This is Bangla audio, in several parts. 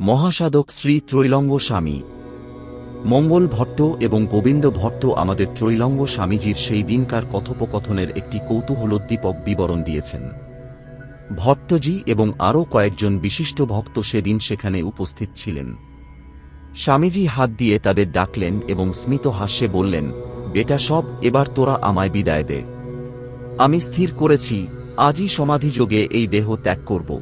মহাসাধক শ্রী ত্রৈলঙ্গ স্বামী। মঙ্গল ভট্ট এবং গোবিন্দ ভট্ট আমাদের ত্রৈলঙ্গ স্বামীজির সেই দিনকার কথোপকথনের একটি কৌতূহলোদ্দীপক বিবরণ দিয়েছেন। ভট্টজি এবং আরও কয়েকজন বিশিষ্ট ভক্ত সেদিন সেখানে উপস্থিত ছিলেন। স্বামীজি হাত দিয়ে তাদের ডাকলেন এবং স্মিত হাস্যে বললেন, বেটা সব, এবার তোরা আমায় বিদায় দে। আমি স্থির করেছি, আজই সমাধিযোগে এই দেহ ত্যাগ করব।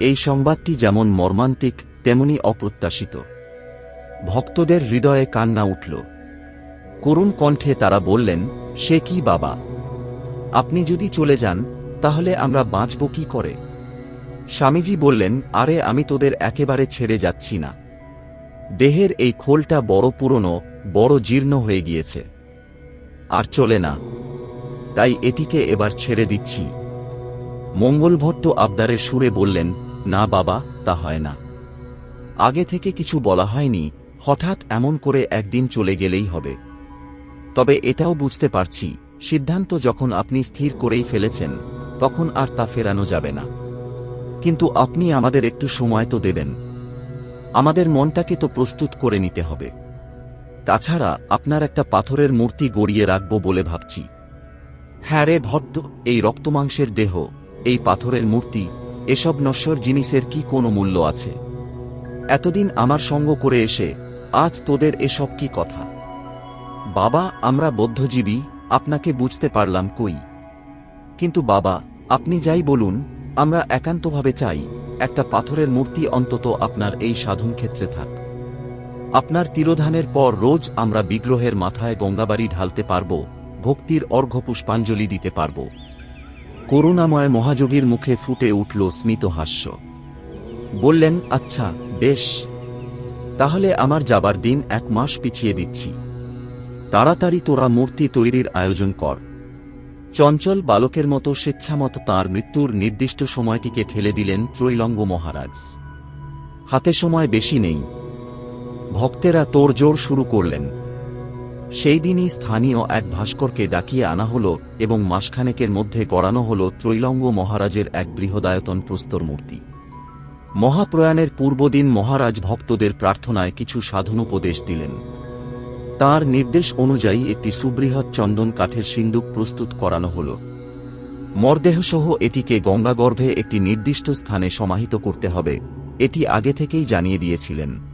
এই সংবাদটি যেমন মর্মান্তিক, তেমনি অপ্রত্যাশিত। ভক্তদের হৃদয়ে কান্না উঠল। করুণ কণ্ঠে তারা বললেন, সে কি বাবা? আপনি যদি চলে যান, তাহলে আমরা বাঁচব কি করে? স্বামীজি বললেন, আরে, আমি তোদের একেবারে ছেড়ে যাচ্ছি না। দেহের এই খোলটা বড় পুরনো, বড় জীর্ণ হয়ে গিয়েছে। আর চলে না। তাই এটিকে এবার ছেড়ে দিচ্ছি। মঙ্গলভট্ট আবদারের সুরে বললেন না বাবা, তা হয় না। আগে থেকে কিছু বলা হয়নি, হঠাৎ এমন করে একদিন চলে গেলেই হবে। তবে এটাও বুঝতে পারছি, সিদ্ধান্ত যখন আপনি স্থির করেই ফেলেছেন, তখন আর তা ফেরানো যাবে না। কিন্তু আপনি আমাদের একটু সময় তো দেবেন। আমাদের মনটাকে তো প্রস্তুত করে নিতে হবে। তাছাড়া আপনার একটা পাথরের মূর্তি গড়িয়ে রাখব বলে ভাবছি। হ্যাঁ রে ভট্ট এই রক্তমাংসের দেহ, এই পাথরের মূর্তি এসব নশ্বর জিনিসের কি কোনো মূল্য আছে? এতদিন আমার সঙ্গ করে এসে, আজ তোদের এসব কি কথা? বাবা, আমরা বদ্ধজীবী, আপনাকে বুঝতে পারলাম কই। কিন্তু বাবা, আপনি যাই বলুন, আমরা একান্তভাবে চাই, একটা পাথরের মূর্তি অন্তত আপনার এই সাধন ক্ষেত্রে থাক। আপনার তিরোধানের পর রোজ আমরা বিগ্রহের মাথায় গঙ্গাবাড়ি ঢালতে পারব, ভক্তির অর্ঘ্য পুষ্পাঞ্জলি দিতে পারব। করুণাময় মহাযোগীর মুখে ফুটে উঠল স্মিত হাস্য। বললেন আচ্ছা বেশ। তাহলে আমার যাবার দিন এক মাস পিছিয়ে দিচ্ছি। তাড়াতাড়ি তোরা মূর্তি তৈরির আয়োজন কর। চঞ্চল বালকের মতো স্বেচ্ছামত তাঁর মৃত্যুর নির্দিষ্ট সময়টিকে ঠেলে দিলেন ত্রৈলঙ্গ মহারাজ। হাতে সময় বেশি নেই। ভক্তেরা তোড়জোড় শুরু করলেন। সেই দিনই স্থানীয় এক ভাস্করকে ডাকিয়ে আনা হল এবং মাসখানেকের মধ্যে গড়ানো হল ত্রৈলঙ্গ মহারাজের এক বৃহদায়তন প্রস্তর মূর্তি। মহাপ্রয়াণের পূর্বদিন মহারাজ ভক্তদের প্রার্থনায় কিছু সাধনোপদেশ দিলেন। তার নির্দেশ অনুযায়ী একটি সুবৃহৎ চন্দন কাঠের সিন্দুক প্রস্তুত করানো হল। মরদেহসহ এটিকে গঙ্গাগর্ভে একটি নির্দিষ্ট স্থানে সমাহিত করতে হবে, এটি আগে থেকেই জানিয়ে দিয়েছিলেন।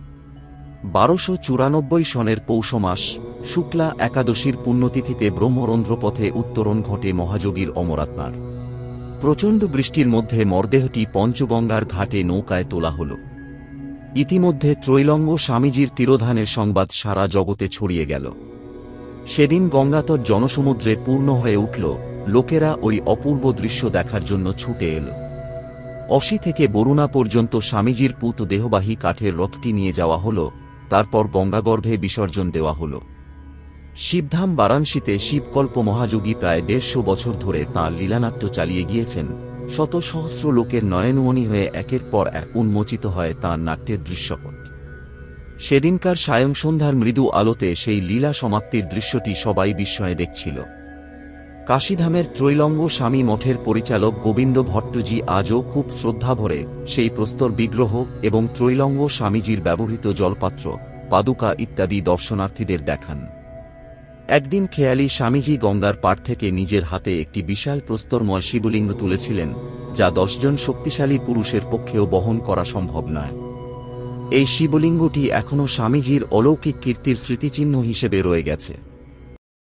বারোশো চুরানব্বই সনের পৌষমাস শুক্লা একাদশীর পুণ্যতিথিতে ব্রহ্মরন্ধ্রপথে উত্তরণ ঘটে মহাযোগীর অমরাত্মার। প্রচণ্ড বৃষ্টির মধ্যে মরদেহটি পঞ্চগঙ্গার ঘাটে নৌকায় তোলা হল। ইতিমধ্যে ত্রৈলঙ্গ স্বামীজির তিরোধানের সংবাদ সারা জগতে ছড়িয়ে গেল। সেদিন গঙ্গাতর জনসমুদ্রে পূর্ণ হয়ে উঠল, লোকেরা ওই অপূর্ব দৃশ্য দেখার জন্য ছুটে এল। অসি থেকে বরুণা পর্যন্ত স্বামীজির পুত দেহবাহী কাঠের রথটি নিয়ে যাওয়া হল তারপর গঙ্গাগর্ভে বিসর্জন দেওয়া হল। শিবধাম বারাণসীতে শিবকল্প মহাযোগী প্রায় দেড়শো বছর ধরে তাঁর লীলানাট্য চালিয়ে গিয়েছেন। শত সহস্র লোকের নয়নমণি হয়ে একের পর এক উন্মোচিত হয় তাঁর নাট্যের দৃশ্যপট। সেদিনকার সায়ংসন্ধ্যার মৃদু আলোতে সেই লীলা সমাপ্তির দৃশ্যটি সবাই বিস্ময়ে দেখছিল। কাশীধামের ত্রৈলঙ্গ স্বামী মঠের পরিচালক গোবিন্দ ভট্টজি আজও খুব শ্রদ্ধাভরে সেই প্রস্তর বিগ্রহ এবং ত্রৈলঙ্গ স্বামীজির ব্যবহৃত জলপাত্র, পাদুকা ইত্যাদি দর্শনার্থীদের দেখান। একদিন খেয়ালি স্বামীজি গঙ্গার পাড় থেকে নিজের হাতে একটি বিশাল প্রস্তরময় শিবলিঙ্গ তুলেছিলেন, যা দশজন শক্তিশালী পুরুষের পক্ষেও বহন করা সম্ভব নয়। এই শিবলিঙ্গটি এখনও স্বামীজির অলৌকিক কীর্তির স্মৃতিচিহ্ন হিসেবে রয়ে গেছে।